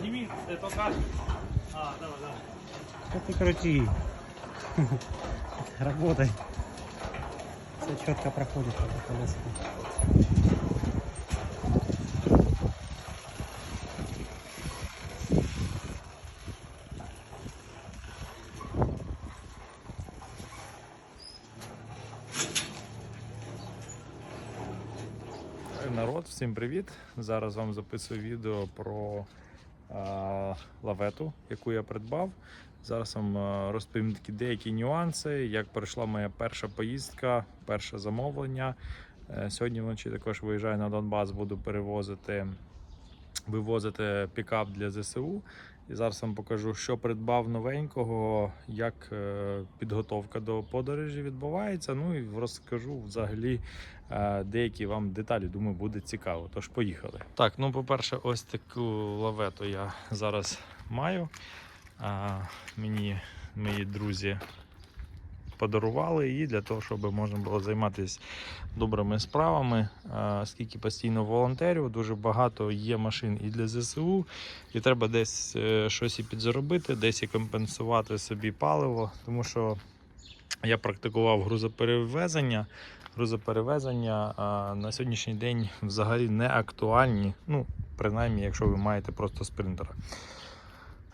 Сними, ты только... А, давай, давай. Да ты крути. Работай. Все четко проходит по колесику. Народ, всім привіт! Зараз вам записую відео про лавету, яку я придбав. Зараз вам розповім такі деякі нюанси, як пройшла моя перша поїздка, перше замовлення. Е, Сьогодні вночі також виїжджаю на Донбас, буду перевозити, вивозити пікап для ЗСУ. І зараз вам покажу, що придбав новенького, як е, підготовка до подорожі відбувається. Ну і розкажу взагалі е, деякі вам деталі. Думаю, буде цікаво. Тож поїхали. Так, ну по-перше, ось таку лавету я зараз маю. А, мені мої друзі подарували її для того, щоб можна було займатися добрими справами. А, Скільки постійно волонтерів, дуже багато є машин і для ЗСУ, і треба десь е, щось і підзаробити, десь і компенсувати собі паливо, тому що я практикував грузоперевезення. Грузоперевезення на сьогоднішній день взагалі не актуальні. Ну, принаймні, якщо ви маєте просто спринтера.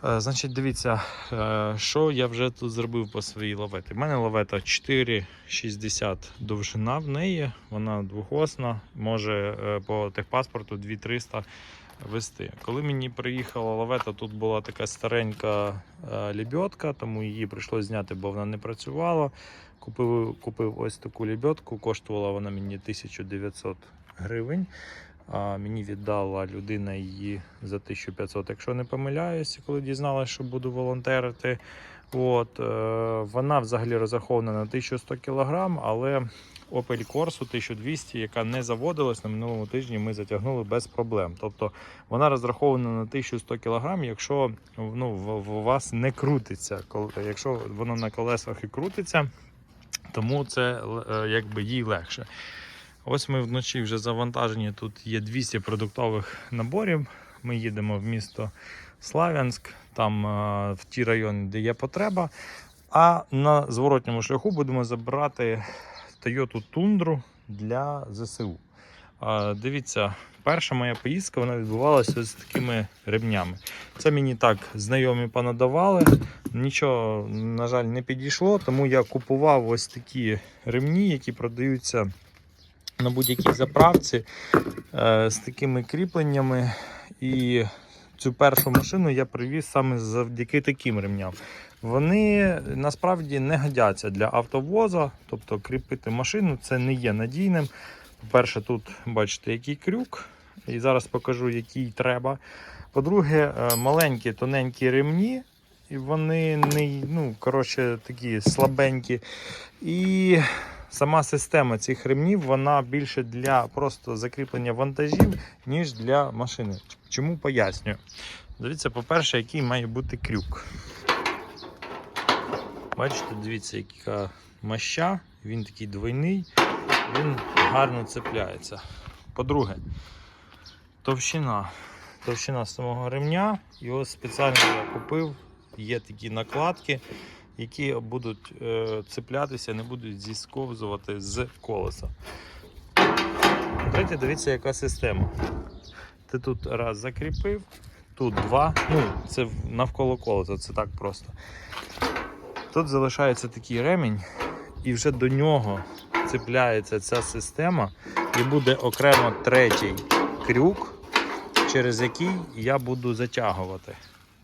Е, Значить, дивіться, е, що я вже тут зробив по своїй лаветі. У мене лавета 4,60 довжина в неї, вона двохосна, може е, по техпаспорту 2300 вести. Коли мені приїхала лавета, тут була така старенька лебедка, тому її прийшлося зняти, бо вона не працювала. Купив, купив ось таку лебедку, коштувала вона мені 1900 гривень. А мені віддала людина її за 1500, якщо не помиляюся, коли дізналася, що буду волонтерити. От, е, вона взагалі розрахована на 1100 кг, але Opel Corsa 1200, яка не заводилась на минулому тижні, ми затягнули без проблем. Тобто вона розрахована на 1100 кг, якщо ну, у вас не крутиться. Якщо воно на колесах і крутиться, тому це е, якби їй легше. Ось ми вночі вже завантажені. Тут є 200 продуктових наборів. Ми їдемо в місто Славянськ, там е, в ті райони, де є потреба. А на зворотньому шляху будемо забирати Toyota Тундру для ЗСУ. Дивіться, перша моя поїздка вона відбувалася з такими ремнями. Це мені так знайомі понадавали. Нічого, на жаль, не підійшло, тому я купував ось такі ремні, які продаються на будь-якій заправці е, з такими кріпленнями. І цю першу машину я привіз саме завдяки таким ремням. Вони насправді не годяться для автовоза, тобто кріпити машину це не є надійним. По-перше, тут бачите, який крюк, і зараз покажу, який треба. По-друге, е, маленькі тоненькі ремні, і вони не ну, коротше, такі слабенькі. І сама система цих ремнів вона більше для просто закріплення вантажів, ніж для машини. Чому пояснюю? Дивіться, по-перше, який має бути крюк. Бачите, дивіться, яка маща, він такий двойний, він гарно цепляється. По-друге, товщина. Товщина самого ремня. Його спеціально я купив. Є такі накладки, які будуть е, цеплятися, не будуть зісковзувати з колеса. Третє, дивіться, яка система. Ти тут раз закріпив, тут два. Ну, це навколо колеса, це так просто. Тут залишається такий ремінь, і вже до нього цепляється ця система, і буде окремо третій крюк, через який я буду затягувати.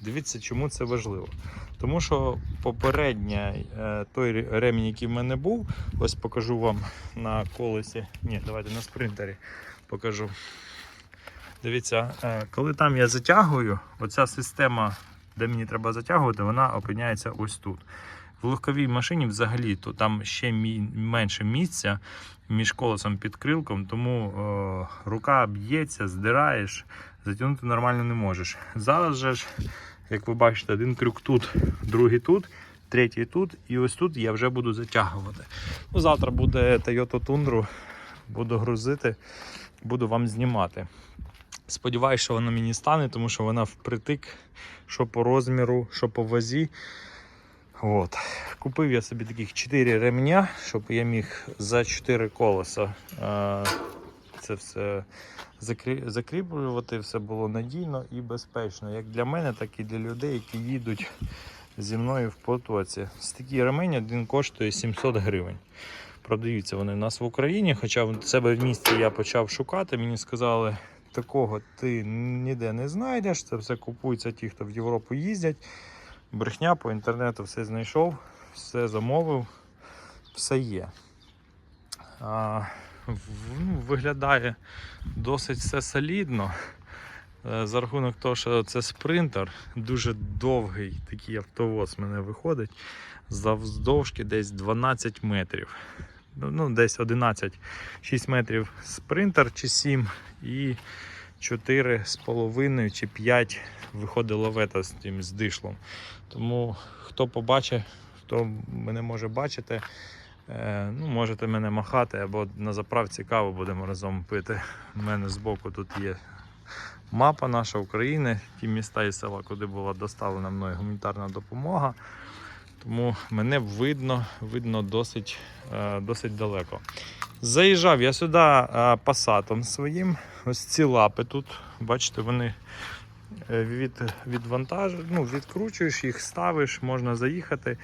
Дивіться, чому це важливо. Тому що попередня е, той ремінь, який в мене був, ось покажу вам на колесі. Ні, давайте на спринтері покажу. Дивіться, е, коли там я затягую, оця система, де мені треба затягувати, вона опиняється ось тут. В легковій машині взагалі то там ще менше місця між колесом під крилком, тому е, рука б'ється, здираєш, затягнути нормально не можеш. Зараз же ж, як ви бачите, один крюк тут, другий тут, третій тут, і ось тут я вже буду затягувати. Ну, завтра буде Toyota Tundra, буду грузити, буду вам знімати. Сподіваюсь, що вона мені стане, тому що вона впритик, що по розміру, що по вазі. От. Купив я собі таких 4 ремня, щоб я міг за 4 колеса е, це все закрі- закріплювати, все було надійно і безпечно, як для мене, так і для людей, які їдуть зі мною в потоці. Ось такий ремень один коштує 700 гривень. Продаються вони в нас в Україні, хоча в себе в місті я почав шукати, мені сказали, такого ти ніде не знайдеш. Це все купується ті, хто в Європу їздять. Брехня по інтернету все знайшов, все замовив, все є. А, ну, виглядає досить все солідно. Е, За рахунок того, що це спринтер, дуже довгий такий автовоз мене виходить. Завздовжки десь 12 метрів. Ну, Ну, десь 11, 6 метрів спринтер чи 7 і 4,5 чи 5 виходить лавета з тим з дишлом. Тому хто побачить, хто мене може бачити, е, ну, можете мене махати або на заправці каву будемо разом пити. У мене збоку тут є мапа наша України, ті міста і села, куди була доставлена мною гуманітарна допомога. Тому мене видно, видно досить, е, досить далеко. Заїжджав я сюди е, пасатом своїм. Ось ці лапи тут, бачите, вони е, від, відвантаж... ну, відкручуєш їх, ставиш, можна заїхати.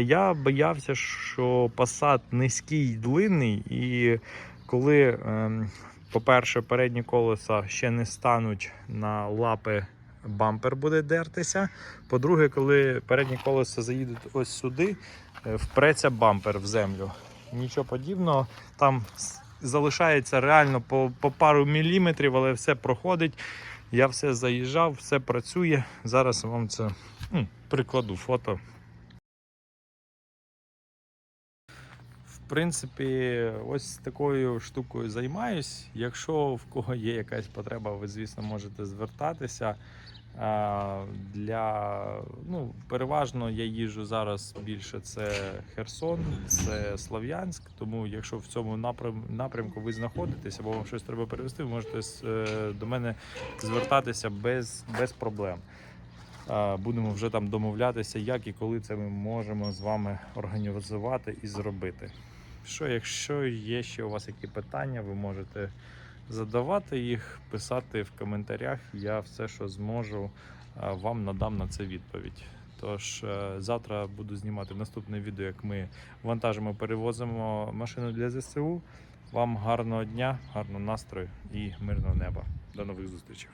Я боявся, що пасат низький, длинний, і коли, ем, по-перше, передні колеса ще не стануть на лапи, бампер буде дертися. По-друге, коли передні колеса заїдуть ось сюди, е, впреться бампер в землю. Нічого подібного. Там залишається реально по, по пару міліметрів, але все проходить. Я все заїжджав, все працює. Зараз вам це м, прикладу фото. В принципі, ось такою штукою займаюсь. Якщо в кого є якась потреба, ви, звісно, можете звертатися. Для ну, переважно я їжджу зараз більше це Херсон, це Слов'янськ. Тому, якщо в цьому напрям, напрямку ви знаходитесь або вам щось треба перевести, ви можете е, до мене звертатися без, без проблем. Будемо вже там домовлятися, як і коли це ми можемо з вами організувати і зробити. Що, якщо є ще у вас які питання, ви можете задавати їх, писати в коментарях. Я все, що зможу, вам надам на це відповідь. Тож е, завтра буду знімати наступне відео, як ми вантажимо, перевозимо машину для ЗСУ. Вам гарного дня, гарного настрою і мирного неба. До нових зустрічей.